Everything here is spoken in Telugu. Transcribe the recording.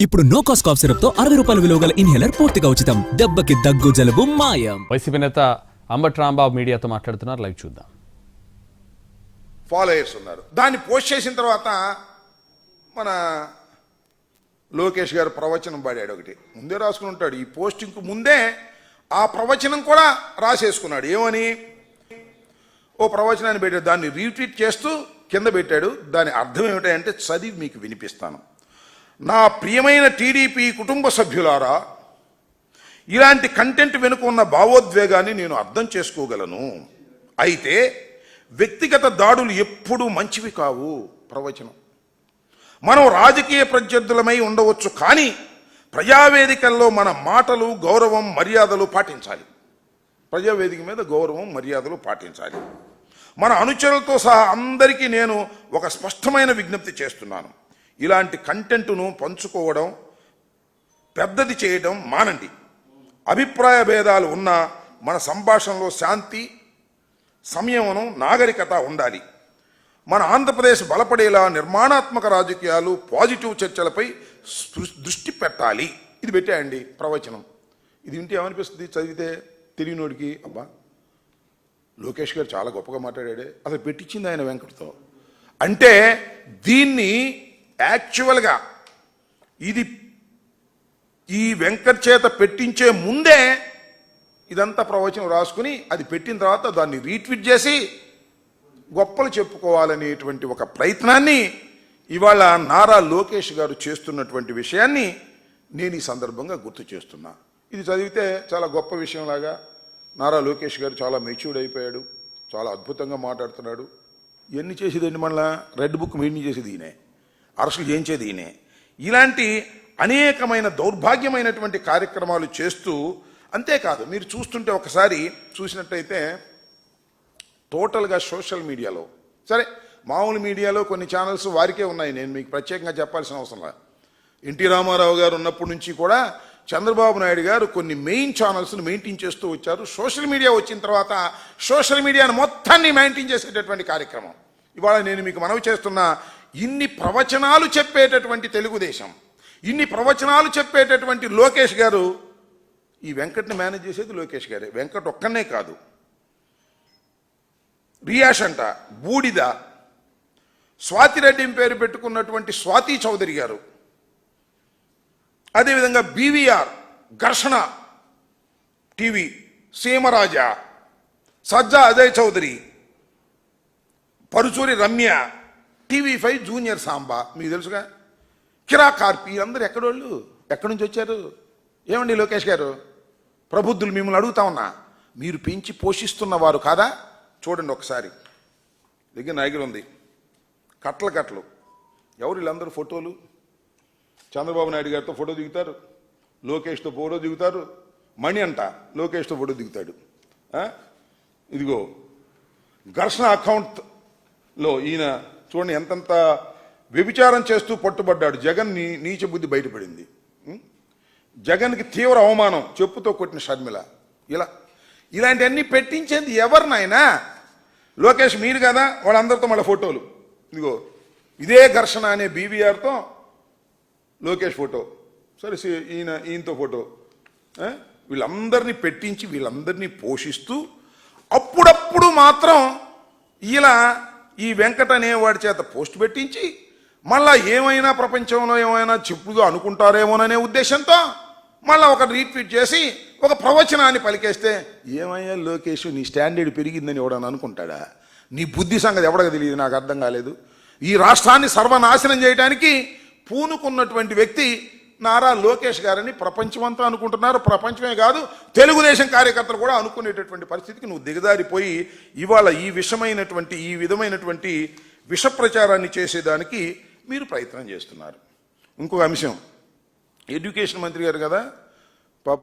ఇప్పుడు నో కాస్ట్ కాఫ్ సిరప్తో అరవై రూపాయల విలువ గల ఇన్హేలర్ పూర్తిగా ఉచితం. దెబ్బకి దగ్గు జలుబు మాయం. వైసీపీ నేత అంబట్ రాంబాబు మీడియాతో మాట్లాడుతున్నారు. లైవ్ చూద్దాం. ఫాలోయర్స్ ఉన్నారు. దాన్ని పోస్ట్ చేసిన తర్వాత మన లోకేష్ గారు ప్రవచనం పాడాడు ఒకటి. ముందే రాసుకుని ఉంటాడు. ఈ పోస్టింగ్కు ముందే ఆ ప్రవచనం కూడా రాసేసుకున్నాడు. ఏమని? ఓ ప్రవచనాన్ని పెట్టాడు. దాన్ని రీట్వీట్ చేస్తూ కింద పెట్టాడు. దాని అర్థం ఏమిటంటే చదివి మీకు వినిపిస్తాను. నా ప్రియమైన టీడీపీ కుటుంబ సభ్యులారా ఇలాంటి కంటెంట్ వెనుక ఉన్న భావోద్వేగాన్ని నేను అర్థం చేసుకోగలను. అయితే వ్యక్తిగత దాడులు ఎప్పుడూ మంచివి కావు ప్రవచనం. మనం రాజకీయ ప్రత్యర్థులమై ఉండవచ్చు కానీ ప్రజావేదికల్లో మన మాటలు గౌరవం మర్యాదలు పాటించాలి. ప్రజావేదిక మీద గౌరవం మర్యాదలు పాటించాలి. మన అనుచరులతో సహా అందరికీ నేను ఒక స్పష్టమైన విజ్ఞప్తి చేస్తున్నాను. ఇలాంటి కంటెంట్ను పంచుకోవడం పెద్దది చేయడం మానండి. అభిప్రాయ భేదాలు ఉన్న మన సంభాషణలో శాంతి సంయమనం నాగరికత ఉండాలి. మన ఆంధ్రప్రదేశ్ బలపడేలా నిర్మాణాత్మక రాజకీయాలు పాజిటివ్ చర్చలపై దృష్టి పెట్టాలి. ఇది పెట్టాయండి ప్రవచనం. ఇది వింటే ఏమనిపిస్తుంది? చదివితే తెలియనోడికి అబ్బా లోకేష్ గారు చాలా గొప్పగా మాట్లాడాడే. అసలు పెట్టించింది ఆయన వెంకటతో. అంటే దీన్ని యాక్చువల్గా ఇది ఈ వెంకట్ చేత పెట్టించే ముందే ఇదంతా ప్రవచనం రాసుకుని అది పెట్టిన తర్వాత దాన్ని రీట్వీట్ చేసి గొప్పలు చెప్పుకోవాలనేటువంటి ఒక ప్రయత్నాన్ని ఇవాళ నారా లోకేష్ గారు చేస్తున్నటువంటి విషయాన్ని నేను ఈ సందర్భంగా గుర్తు చేస్తున్నా. ఇది చదివితే చాలా గొప్ప విషయంలాగా నారా లోకేష్ గారు చాలా మెచ్యూర్డ్ అయిపోయాడు చాలా అద్భుతంగా మాట్లాడుతున్నాడు. ఎన్ని చేసేదండి మళ్ళా? రెడ్ బుక్ మెయింటైన్ చేసేది ఈయనే. అరెస్టులు చేయించేది ఈయనే. ఇలాంటి అనేకమైన దౌర్భాగ్యమైనటువంటి కార్యక్రమాలు చేస్తూ అంతేకాదు మీరు చూస్తుంటే ఒకసారి చూసినట్టయితే టోటల్గా సోషల్ మీడియాలో సరే మామూలు మీడియాలో కొన్ని ఛానల్స్ వారికే ఉన్నాయి నేను మీకు ప్రత్యేకంగా చెప్పాల్సిన అవసరం లేదు. ఎన్టీ రామారావు గారు ఉన్నప్పటి నుంచి కూడా చంద్రబాబు నాయుడు గారు కొన్ని మెయిన్ ఛానల్స్ను మెయింటైన్ చేస్తూ వచ్చారు. సోషల్ మీడియా వచ్చిన తర్వాత సోషల్ మీడియాను మొత్తాన్ని మెయింటైన్ చేసేటటువంటి కార్యక్రమం. ఇవాళ నేను మీకు మనవి చేస్తున్న ఇన్ని ప్రవచనాలు చెప్పేటటువంటి తెలుగుదేశం ఇన్ని ప్రవచనాలు చెప్పేటటువంటి లోకేష్ గారు ఈ వెంకట్ని మేనేజ్ చేసేది లోకేష్ గారే. వెంకట్ ఒక్కనే కాదు. రియాష్ అంట బూడిద. స్వాతిరెడ్డి పేరు పెట్టుకున్నటువంటి స్వాతి చౌదరి గారు. అదేవిధంగా BVR Gharshana TV Seemaraja Sajja Ajay Chowdary Paruchuri Ramya TV five junior Samba మీకు తెలుసుగా? కిరా కార్పి అందరు ఎక్కడోళ్ళు? ఎక్కడి నుంచి వచ్చారు? ఏమండి లోకేష్ గారు? ప్రబుద్ధులు మిమ్మల్ని అడుగుతా ఉన్నా. మీరు పెంచి పోషిస్తున్న వారు కాదా? చూడండి ఒకసారి. దగ్గర నాయకులు ఉంది. కట్టలు కట్టలు. ఎవరు వీళ్ళందరూ ఫోటోలు? చంద్రబాబు నాయుడు గారితో ఫోటో దిగుతారు. లోకేష్తో ఫోటో దిగుతారు. మణి అంట లోకేష్తో ఫోటో దిగుతాడు. ఇదిగో ఘర్షణ అకౌంట్లో ఈయన చూడండి ఎంతంత వ్యభిచారం చేస్తూ పట్టుబడ్డాడు. జగన్ నీ నీచ బుద్ధి బయటపడింది. జగన్కి తీవ్ర అవమానం చెప్పుతో కొట్టిన షర్మిల. ఇలా ఇలాంటివన్నీ పెట్టించేది ఎవరినైనా? నాయనా లోకేష్ మీరు కదా? వాళ్ళందరితో మళ్ళీ ఫోటోలు. ఇదిగో ఇదే ఘర్షణ అనే బీవీఆర్తో లోకేష్ ఫోటో. సరే ఈయన ఈయనతో ఫోటో. వీళ్ళందరినీ పెట్టించి వీళ్ళందరినీ పోషిస్తూ అప్పుడప్పుడు మాత్రం ఇలా ఈ వెంకట అనేవాడి చేత పోస్ట్ పెట్టించి మళ్ళా ఏమైనా ప్రపంచంలో ఏమైనా చెప్పుగా అనుకుంటారేమోననే ఉద్దేశంతో మళ్ళీ ఒక రీట్వీట్ చేసి ఒక ప్రవచనాన్ని పలికేస్తే ఏమయ్యా లోకేష్ నీ స్టాండర్డ్ పెరిగిందని ఎవడని అనుకుంటాడా? నీ బుద్ధి సంగతి ఎవడగా తెలియదు నాకు అర్థం కాలేదు. ఈ రాష్ట్రాన్ని సర్వనాశనం చేయడానికి పూనుకున్నటువంటి వ్యక్తి నారా లోకేష్ గారని ప్రపంచమంతా అనుకుంటున్నారు. ప్రపంచమే కాదు తెలుగుదేశం కార్యకర్తలు కూడా అనుకునేటటువంటి పరిస్థితికి నువ్వు దిగజారిపోయి ఇవాళ ఈ విషమైనటువంటి ఈ విధమైనటువంటి విష ప్రచారాన్ని చేసేదానికి మీరు ప్రయత్నం చేస్తున్నారు. ఇంకొక అంశం ఎడ్యుకేషన్ మంత్రి గారు కదా పాప